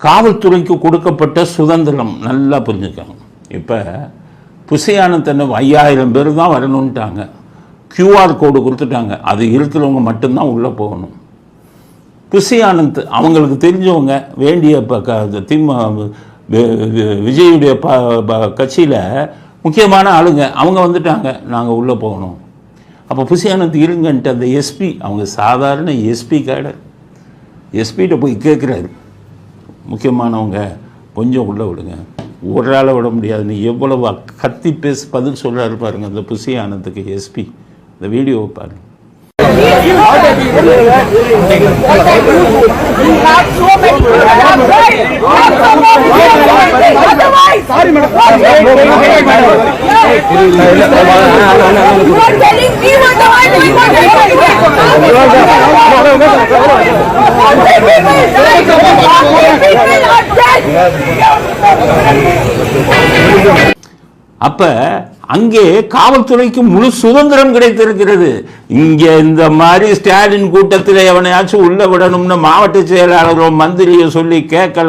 காவல்துறைக்கு கொடுக்கப்பட்ட சுதந்திரம் நல்லா புரிஞ்சுக்கணும். இப்போ புசியானத்தனை ஐயாயிரம் பேர் தான் வரணுன்ட்டாங்க கியூஆர் கோடு கொடுத்துட்டாங்க. அது இருக்கிறவங்க மட்டும்தான் உள்ளே போகணும். புசி ஆனந்த் அவங்களுக்கு தெரிஞ்சவங்க வேண்டிய இப்போ விஜயுடைய ப ப- கட்சியில் முக்கியமான ஆளுங்க அவங்க வந்துட்டாங்க. நாங்கள் உள்ளே போகணும். அப்போ புசி ஆனந்த் இருங்கன்ட்டு அந்த எஸ்பி அவங்க சாதாரண எஸ்பி கேடர். எஸ்பிகிட்ட போய் கேட்குறாரு முக்கியமானவங்க கொஞ்சம் உள்ளே விடுங்க ஒரு ஆளை விட முடியாது நீ எவ்வளவு கத்தி பேசி பதில் சொல்கிறாரு பாருங்க அந்த புசி ஆனந்துக்கு எஸ்பி இந்த வீடியோவை பாருங்க Sorry. அப்ப அங்கே காவல்துறைக்கு முழு சுதந்திரம் கிடைத்திருக்கிறது. இங்க இந்த மாதிரி ஸ்டாலின் கூட்டத்தில் எவனையாச்சும் உள்ள விடணும்னு மாவட்ட செயலாளரோ மந்திரியோ சொல்லி கேட்கல.